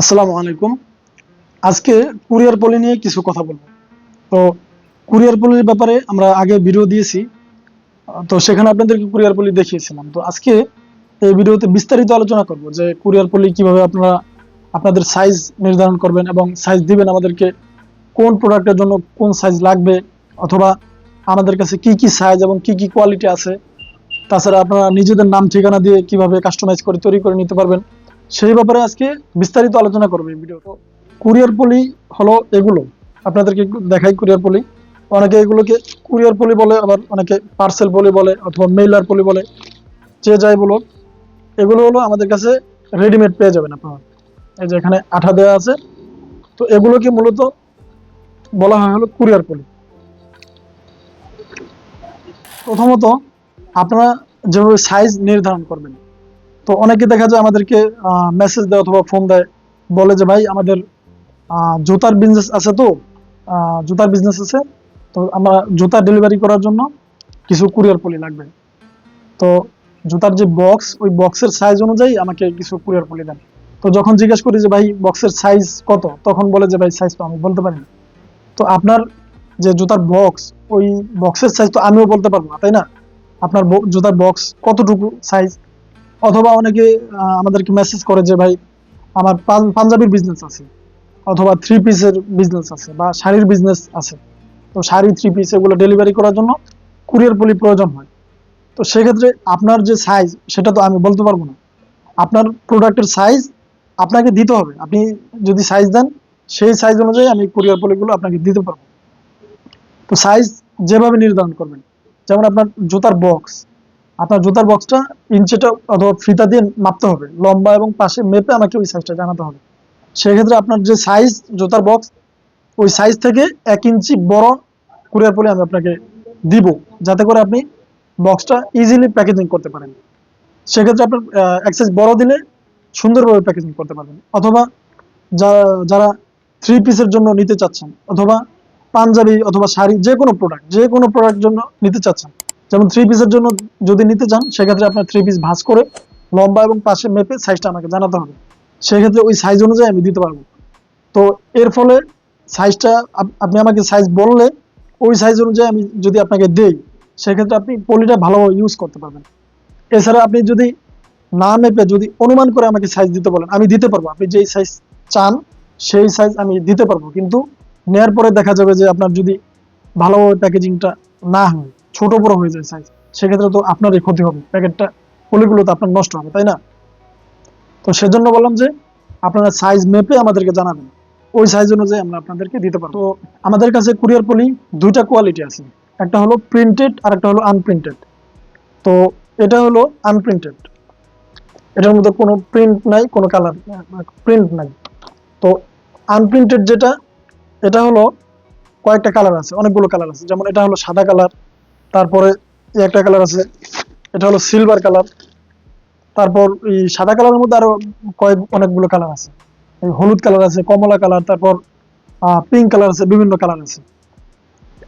আসসালামু আলাইকুম। আজকে কুরিয়ার পলি নিয়ে কিছু কথা বলব। তো কুরিয়ার পলির ব্যাপারে আমরা আগে ভিডিও দিয়েছি, তো সেখানে আপনাদেরকে কুরিয়ার পলি দেখিয়েছিলাম। তো আজকে এই ভিডিওতে বিস্তারিত আলোচনা করব যে কুরিয়ার পলি কীভাবে আপনারা আপনাদের সাইজ নির্ধারণ করবেন এবং সাইজ দিবেন আমাদেরকে, কোন প্রোডাক্টের জন্য কোন সাইজ লাগবে, অথবা আমাদের কাছে কি কি সাইজ এবং কি কি কোয়ালিটি আছে। তাছাড়া আপনারা নিজেদের নাম ঠিকানা দিয়ে কীভাবে কাস্টমাইজ করে তৈরি করে নিতে পারবেন। সেই ব্যাপারে আজকে বিস্তারিত আলোচনা করব এই ভিডিও কুরিয়ার পলি হলো এগুলো। আপনাদেরকে দেখাই কুরিয়ার পলি। অনেকে এগুলোকে কুরিয়ার পলি বলে, আবার অনেকে পার্সেল পলি বলে অথবা মেইলার পলি বলে। যে যাই বলো এগুলো হলো আমাদের কাছে রেডিমেড পেয়ে যাবেন আপনারা। এই যে এখানে আঠা দেওয়া আছে। তো এগুলোকে মূলত বলা হয় হলো কুরিয়ার পলি। প্রথমত, আপনারা যেভাবে সাইজ নির্ধারণ করবেন তো অনেকে দেখা যায় আমাদেরকে মেসেজ দেয় অথবা ফোন দেয়, বলে যে, ভাই, আমাদের জুতার বিজনেস আছে তো জুতার বিজনেস আছে, তো আমরা জুতা ডেলিভারি করার জন্য কিছু কুরিয়ার পলি লাগবে। তো জুতার যে বক্স ওই বক্সের সাইজ অনুযায়ী আমাকে কিছু কুরিয়ার পলি দেন। তো যখন জিজ্ঞেস করি যে, ভাই বক্সের সাইজ কত? তখন বলে যে, ভাই সাইজ তো আমি বলতে পারি না। তো আপনার যে জুতার বক্স ওই বক্সের সাইজ তো আমিও বলতে পারব না, তাই না? আপনার জুতার বক্স কতটুকু সাইজ অথবা অনেকে আমাদেরকে মেসেজ করে যে, ভাই, আমার পাঞ্জাবির বিজনেস আছে, অথবা থ্রি পিসের বিজনেস আছে বা শাড়ির বিজনেস আছে। তো শাড়ি থ্রি পিস এগুলো ডেলিভারি করার জন্য কুরিয়ার পলি প্রয়োজন হয়। তো সেক্ষেত্রে আপনার যে সাইজ সেটা তো আমি বলতে পারব না। আপনার প্রোডাক্টের সাইজ আপনাকে দিতে হবে। আপনি যদি সাইজ দেন, সেই সাইজ অনুযায়ী আমি কুরিয়ার পলিগুলো আপনাকে দিতে পারব। তো সাইজ যেভাবে নির্ধারণ করবেন, যেমন আপনার জুতার বক্স আপনার জুতার বক্সটা ইঞ্চিটা অথবা ফিতা দিয়ে মাপতে হবে। লম্বা এবং পাশে মেপে আমাকে ওই সাইজটা জানাতে হবে। সেক্ষেত্রে আপনার যে সাইজ জুতার বক্স ওই সাইজ থেকে এক ইঞ্চি বড় কুরিয়ার পরে আমি আপনাকে দিব। যাতে করে আপনি বক্সটা ইজিলি প্যাকেজিং করতে পারেন। সেক্ষেত্রে আপনার এক সাইজ বড় দিলে সুন্দরভাবে প্যাকেজিং করতে পারবেন। অথবা যারা যারা থ্রি পিসের জন্য নিতে চাচ্ছেন, অথবা পাঞ্জাবি অথবা শাড়ি যে কোনো প্রোডাক্ট যে কোনো প্রোডাক্ট জন্য নিতে চাচ্ছেন যেমন থ্রি পিসের জন্য যদি নিতে চান, সেক্ষেত্রে আপনার থ্রি পিস ভাঁজ করে লম্বা এবং পাশে মেপে সাইজটা আমাকে জানাতে হবে। সেক্ষেত্রে ওই সাইজ অনুযায়ী আমি দিতে পারব। তো এর ফলে সাইজটা আপনি আমাকে সাইজ বললে ওই সাইজ অনুযায়ী আমি যদি আপনাকে দেই, সেক্ষেত্রে আপনি পলিটা ভালোভাবে ইউজ করতে পারবেন। এছাড়া আপনি যদি না মেপে যদি অনুমান করে আমাকে সাইজ দিতে বলেন, আমি দিতে পারব। আপনি যেই সাইজ চান, সেই সাইজ আমি দিতে পারব। কিন্তু নেয়ার পরে দেখা যাবে যে আপনার যদি ভালোভাবে প্যাকেজিংটা না হয় ছোট বড় হয়ে যায় সাইজ সেক্ষেত্রে তো আপনারই ক্ষতি হবে। প্যাকেটটা, পলিগুলো তো আপনার নষ্ট হবে, তাই না? তো সেজন্য বললাম যে, আপনারা সাইজ মেপে আমাদেরকে জানাবেন। ওই সাইজ অনুযায়ী আমরা আপনাদেরকে দিতে পারব। তো আমাদের কাছে কুরিয়ার পলি দুইটা কোয়ালিটি আছে। একটা হলো প্রিন্টেড আর একটা হলো আনপ্রিন্টেড তো এটা হলো আনপ্রিন্টেড এটার মধ্যে কোনো প্রিন্ট নাই, কোনো কালার প্রিন্ট নাই। তো আনপ্রিন্টেড যেটা, এটা হলো কয়েকটা কালার আছে, অনেকগুলো কালার আছে। যেমন এটা হলো সাদা কালার তারপরে একটা কালার আছে, এটা হলো সিলভার কালার তারপর এই সাদা কালারের মধ্যে আরও কয়েক, অনেকগুলো কালার আছে। এই হলুদ কালার আছে, কমলা কালার তারপর পিঙ্ক কালার আছে, বিভিন্ন কালার আছে।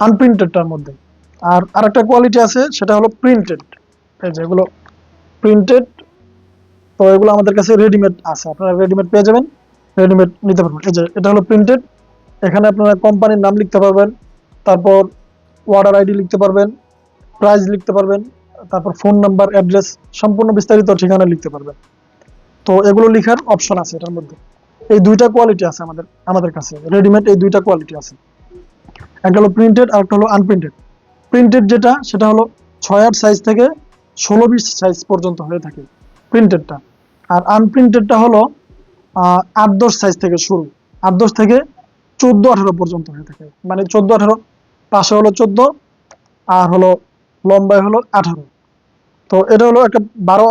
আনপ্রিন্টেডটার মধ্যে। আর আরেকটা কোয়ালিটি আছে, সেটা হলো প্রিন্টেড এই যে এগুলো প্রিন্টেড তো এগুলো আমাদের কাছে রেডিমেড আছে। আপনারা রেডিমেড পেয়ে যাবেন রেডিমেড নিতে পারবেন। এই যে, এটা হলো প্রিন্টেড এখানে আপনারা কোম্পানির নাম লিখতে পারবেন, তারপর অর্ডার আইডি লিখতে পারবেন প্রাইস লিখতে পারবেন, তারপর ফোন নাম্বার অ্যাড্রেস সম্পূর্ণ বিস্তারিত ঠিকানা লিখতে পারবেন। তো এগুলো লেখার অপশন আছে এটার মধ্যে। এই দুইটা কোয়ালিটি আছে আমাদের আমাদের কাছে। রেডিমেড এই দুইটা কোয়ালিটি আছে। একটা হলো প্রিন্টেড আর একটা হলো আনপ্রিন্টেড প্রিন্টেড যেটা, সেটা হলো ছয় আট সাইজ থেকে ষোলো বিশ সাইজ পর্যন্ত হয়ে থাকে প্রিন্টেডটা আর আনপ্রিন্টেডটা হলো আট দশ সাইজ থেকে শুরু। আট দশ থেকে চোদ্দ আঠারো পর্যন্ত হয়ে থাকে। মানে চোদ্দ আঠারো, পাশে হলো চোদ্দ, আর হলো লম্বায় হলো আঠারো। তো এটা হলো একটা বারো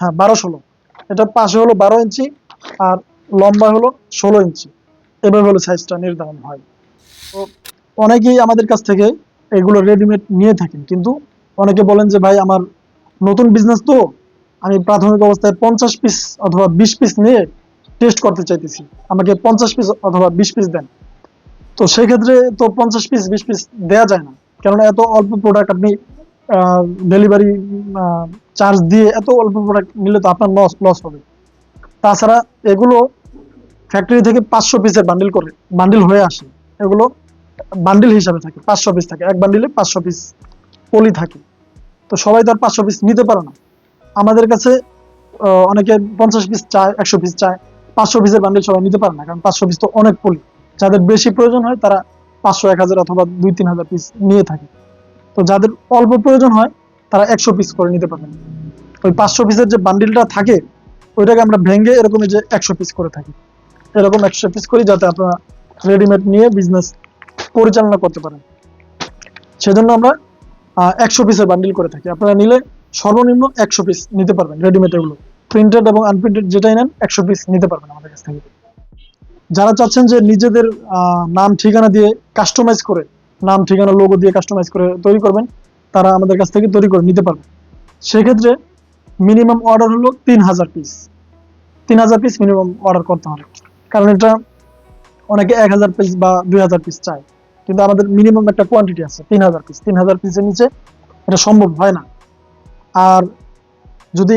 হ্যাঁ বারো ষোলো। এটা পাশে হলো বারো ইঞ্চি আর লম্বা হলো ষোলো ইঞ্চি। এভাবে হলো সাইজটা নির্ধারণ হয়। তো অনেকেই আমাদের কাছ থেকে এগুলো রেডিমেড নিয়ে থাকেন। কিন্তু অনেকে বলেন যে, ভাই, আমার নতুন বিজনেস তো, আমি প্রাথমিক অবস্থায় পঞ্চাশ পিস অথবা বিশ পিস নিয়ে টেস্ট করতে চাইতেছি। আমাকে পঞ্চাশ পিস অথবা বিশ পিস দেন। তো সেক্ষেত্রে তো পঞ্চাশ পিস বিশ পিস দেওয়া যায় না। কেননা এত অল্প প্রোডাক্ট আপনি ডেলিভারি চার্জ দিয়ে এত অল্প প্রোডাক্ট নিলে তো আপনার লস লস হবে। তাছাড়া এগুলো ফ্যাক্টরি থেকে পাঁচশো পিসের বান্ডিল করে বান্ডিল হয়ে আসে। এগুলো বান্ডিল হিসাবে থাকে, পাঁচশো পিস থাকে। এক বান্ডিলে পাঁচশো পিস পলি থাকে। তো সবাই তো আর পাঁচশো পিস নিতে পারে না। আমাদের কাছে অনেকে পঞ্চাশ পিস চায়, একশো পিস চায়। পাঁচশো পিসের বান্ডিল সবাই নিতে পারে না, কারণ পাঁচশো পিস তো অনেক পলি। যাদের বেশি প্রয়োজন হয় তারা পাঁচশো, এক হাজার অথবা দুই, তিন হাজার পিস নিয়ে থাকে। তো যাদের অল্প প্রয়োজন হয়, তারা একশো পিস করে নিতে পারবেন। ওই পাঁচশো পিসের যে বান্ডিলটা থাকে, ওইটাকে আমরা ভেঙে এরকমই যে একশো পিস করে থাকি। এরকম একশো পিস করি যাতে আপনারা রেডিমেড নিয়ে বিজনেস পরিচালনা করতে পারেন। সেজন্য আমরা একশো পিসের বান্ডিল করে থাকি। আপনারা নিলে সর্বনিম্ন একশো পিস নিতে পারবেন রেডিমেড এগুলো। প্রিন্টেড এবং আনপ্রিন্টেড যেটাই নেন, একশো পিস নিতে পারবেন আমাদের কাছ থেকে। যারা চাচ্ছেন যে নিজেদের নাম, ঠিকানা দিয়ে কাস্টমাইজ করে, নাম, ঠিকানা লোগো দিয়ে কাস্টমাইজ করে তৈরি করবেন, তারা আমাদের কাছ থেকে তৈরি করে নিতে পারবেন সেক্ষেত্রে মিনিমাম অর্ডার হলো তিন হাজার পিস তিন হাজার পিস মিনিমাম অর্ডার করতে হবে। কারণ এটা অনেকে এক হাজার পিস বা দুই হাজার পিস চায়। কিন্তু আমাদের মিনিমাম একটা কোয়ান্টিটি আছে তিন হাজার পিস তিন হাজার পিসের নিচে এটা সম্ভব হয় না। আর যদি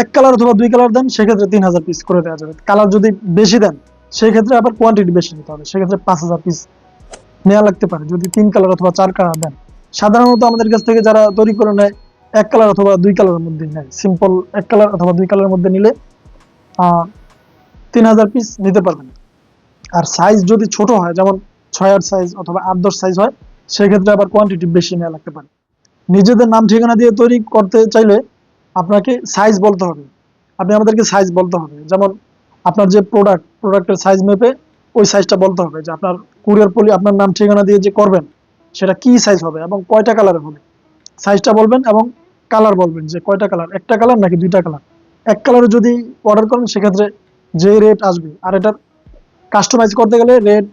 এক কালার অথবা দুই কালার দেন, সেক্ষেত্রে তিন হাজার পিস করে দেওয়া যাবে। কালার যদি বেশি দেন সেই ক্ষেত্রে আবার কোয়ান্টিটি বেশি নিতে হবে। সেক্ষেত্রে পাঁচ হাজার পিস নেওয়া লাগতে পারে। যদি তিন কালার অথবা চার কালার দেন সাধারণত আমাদের কাছ থেকে যারা তৈরি করে নেয়, এক কালার অথবা দুই কালারের মধ্যে নেয়। সিম্পল এক কালার অথবা দুই কালারের মধ্যে নিলে তিন হাজার পিস নিতে পারবেন। আর সাইজ যদি ছোট হয়, যেমন ছয় আট সাইজ অথবা আট দশ সাইজ হয়, সেক্ষেত্রে আবার কোয়ান্টিটি বেশি নেওয়া লাগতে পারে। নিজেদের নাম ঠিকানা দিয়ে তৈরি করতে চাইলে আপনাকে সাইজ বলতে হবে। আপনি আমাদেরকে সাইজ বলতে হবে। যেমন আপনার যে প্রোডাক্ট প্রোডাক্টের সাইজ মেপে ওই সাইজটা বলতে হবে যে আপনার কুরিয়ার পলি আপনার নাম, ঠিকানা দিয়ে যে করবেন, সেটা কি সাইজ হবে এবং কয়টা কালারের হবে? সাইজটা বলবেন এবং কালার বলবেন যে কয়টা কালার একটা কালার নাকি দুইটা কালার এক কালারে যদি অর্ডার করেন, সেক্ষেত্রে যে রেট আসবে, আর এটার কাস্টমাইজ করতে গেলে রেট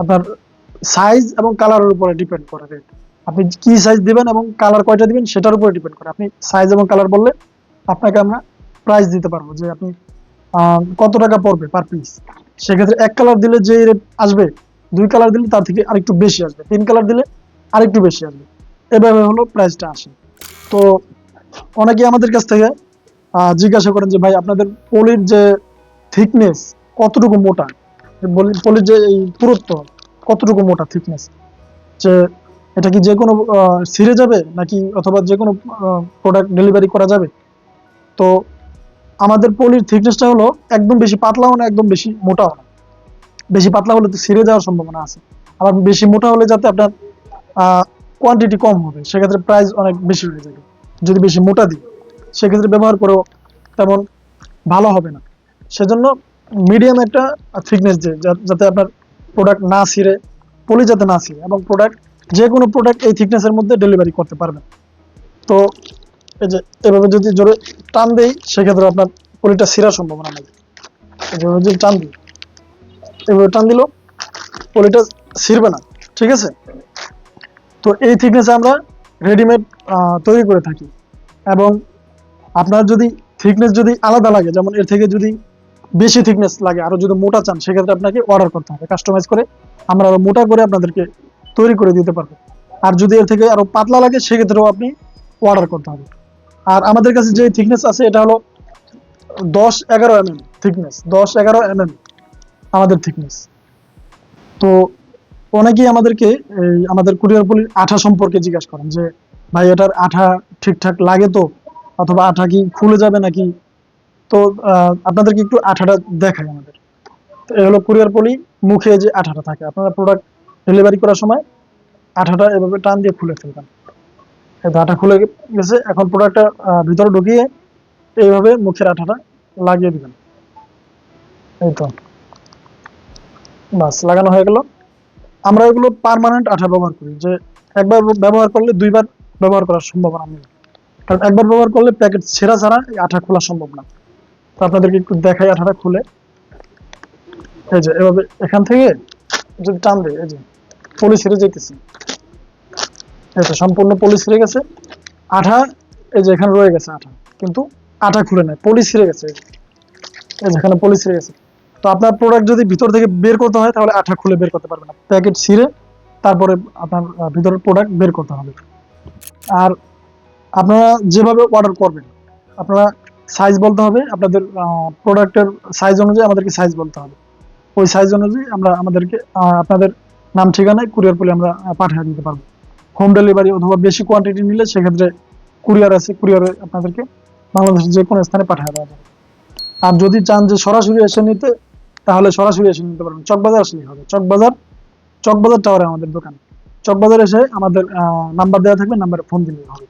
আপনার সাইজ এবং কালারের উপরে ডিপেন্ড করে রেট আপনি কি সাইজ দিবেন এবং কালার কয়টা দিবেন, সেটার উপরে ডিপেন্ড করে। আপনি সাইজ এবং কালার বললে আপনাকে আমরা প্রাইস দিতে পারব যে আপনি কত টাকা পড়বে পার পিস সেক্ষেত্রে এক কালার দিলে যে রেট আসবে, দুই কালার দিলে তার থেকে আরেকটু বেশি আসবে। তিন কালার দিলে আরেকটু বেশি আসবে। এভাবে হলো প্রাইসটা আসে। তো অনেকে আমাদের কাছ থেকে জিজ্ঞাসা করেন যে, ভাই, আপনাদের পলির যে থিকনেস কতটুকু মোটা? পলির যে এই পুরুত্ব কতটুকু মোটা থিকনেস যে এটা কি যে কোনো ছিঁড়ে যাবে নাকি অথবা যে কোনো প্রোডাক্ট ডেলিভারি করা যাবে? তো আমাদের পলির থিকনেসটা হলো একদম বেশি পাতলাও না, একদম বেশি মোটাও না। বেশি পাতলা হলে তো ছিঁড়ে যাওয়ার সম্ভাবনা আছে। আবার বেশি মোটা হলে যাতে আপনার কোয়ান্টিটি কম হবে, সেক্ষেত্রে প্রাইস অনেক বেশি হয়ে যাবে। যদি বেশি মোটা দিই, সেক্ষেত্রে ব্যবহার করেও তেমন ভালো হবে না। সেজন্য মিডিয়াম একটা থিকনেস যে যা- যাতে আপনার প্রোডাক্ট না ছিঁড়ে পলি যাতে না ছিঁড়ে, এবং প্রোডাক্ট যে কোনো প্রোডাক্ট এই থিকনেসের মধ্যে ডেলিভারি করতে পারবেন। তো এই যে, এভাবে যদি জোরে টান দেই, সেক্ষেত্রে আপনার পলিটা ছিঁড়ার সম্ভাবনা নেই। যদি টান দিই, এভাবে টান দিল পলিটা ছিঁড়বে না, ঠিক আছে? তো এই থিকনেসে আমরা রেডিমেড তৈরি করে থাকি। এবং আপনার যদি থিকনেস যদি আলাদা লাগে, যেমন এর থেকে যদি বেশি থিকনেস লাগে, আরও যদি মোটা চান, সেক্ষেত্রে আপনাকে অর্ডার করতে হবে। কাস্টমাইজ করে আমরা আরও মোটা করে আপনাদেরকে তৈরি করে দিতে পারব। আর যদি এর থেকে আরও পাতলা লাগে, সেক্ষেত্রেও আপনি অর্ডার করতে হবে। আর আমাদের কাছে যে থিকনেস আছে, এটা হলো দশ এগারো এম এম থিকনেস দশ এগারো এম এম আমাদের থিকনেস তো অনেকেই আমাদেরকে এই আমাদের কুরিয়ার পলির আঠা সম্পর্কে জিজ্ঞাসা করেন যে, ভাই, এটার আঠা ঠিকঠাক লাগে তো? অথবা আঠা কি খুলে যাবে নাকি? তো আপনাদেরকে একটু আঠাটা দেখায় আমাদের। তো এই হলো কুরিয়ার পলি মুখে যে আঠাটা থাকে। আপনারা প্রোডাক্ট ডেলিভারি করার সময় আঠাটা এভাবে টান দিয়ে খুলে ফেলবেন। আঠা খুলে গেছে। এখন প্রোডাক্টটা ভিতরে ঢুকিয়ে এইভাবে মুখের আঠাটা লাগিয়ে দিবেন। এই তো। বাস, লাগানো হয়ে গেল। আমরা এগুলো পার্মানেন্ট আঠা ব্যবহার করি, যে একবার ব্যবহার করলে দুইবার ব্যবহার করার সম্ভাবনা নেই। কারণ একবার ব্যবহার করলে প্যাকেট ছেঁড়া ছাড়া আঠা খোলা সম্ভব না। তো আপনাদেরকে একটু দেখাই আঠাটা খুলে। এই যে, এভাবে এখান থেকে যদি টান দেয়, এই যে পলি ছিঁড়ে যেতেছে সম্পূর্ণ পলি ছিঁড়ে গেছে। আঠা, এই যে এখানে রয়ে গেছে আঠা, কিন্তু আঠা খুলে নেয় পলি ছিঁড়ে গেছে। এই যে। এই যে পলি ছিঁড়ে গেছে। তো আপনার প্রোডাক্ট যদি ভিতর থেকে বের করতে হয়, তাহলে আঠা খুলে বের করতে পারবেন না। প্যাকেট ছিঁড়ে তারপরে আপনার ভিতরের প্রোডাক্ট বের করতে হবে। আর আপনারা যেভাবে অর্ডার করবেন, আপনারা সাইজ বলতে হবে, আপনাদের প্রোডাক্টের সাইজ অনুযায়ী আমাদেরকে সাইজ বলতে হবে। ওই সাইজ অনুযায়ী আমরা আমাদেরকে আপনাদের নাম, ঠিকানায় কুরিয়ার করলে আমরা পাঠিয়ে দিতে পারব। হোম ডেলিভারি অথবা বেশি কোয়ান্টিটি নিলে সেক্ষেত্রে কুরিয়ার আছে কুরিয়ারে আপনাদেরকে বাংলাদেশের যে কোনো স্থানে পাঠিয়ে দেওয়া যাবে। আর যদি চান যে সরাসরি এসে নিতে, তাহলে সরাসরি এসে নিতে পারবেন। চকবাজার আসলেই হবে। চকবাজার চকবাজার টাওয়ারে আমাদের দোকান। চকবাজার এসে আমাদের নাম্বার দেওয়া থাকবে নাম্বারে ফোন দিলেই হবে।